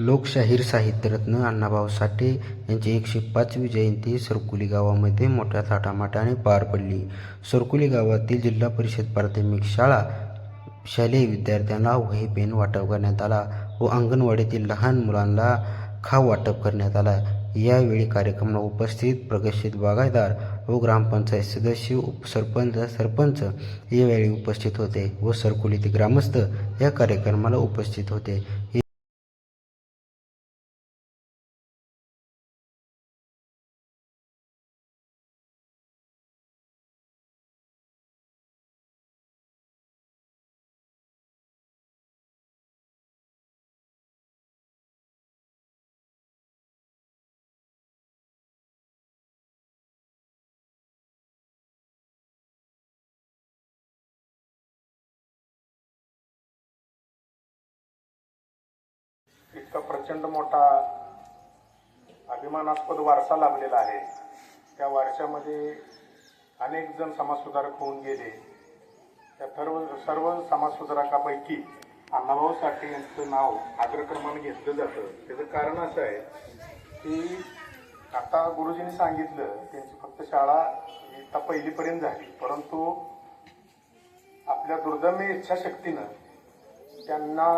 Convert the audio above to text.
लोकशाहीर साहित्यरत्न अण्णाभाऊ साठे यांची एकशे पाचवी जयंती सरकुली गावामध्ये मोठ्या थाटामाटाने पार पडली. सरकुली गावातील जिल्हा परिषद प्राथमिक शाळा शालेय विद्यार्थ्यांना वही पेन वाटप करण्यात आला व अंगणवाडीतील लहान मुलांना खाव वाटप करण्यात आला. यावेळी कार्यक्रमाला उपस्थित प्रगतशील बागायदार व ग्रामपंचायत सदस्य उपसरपंच सरपंच यावेळी उपस्थित होते व सरकुलीतील ग्रामस्थ या कार्यक्रमाला उपस्थित होते. इतका प्रचंड मोठा अभिमानास्पद वारसा लाभलेला आहे. त्या वारशामध्ये अनेक जण समाजसुधारक होऊन गेले. त्या सर्व सर्व समाजसुधारकापैकी अण्णाभाऊ साठे यांचं नाव अग्रक्रमाने घेतलं जातं. त्याचं कारण असं आहे की आता गुरुजींनी सांगितलं त्यांची फक्त शाळा आता पहिलीपर्यंत झाली. परंतु आपल्या दुर्दम्य इच्छाशक्तीनं त्यांना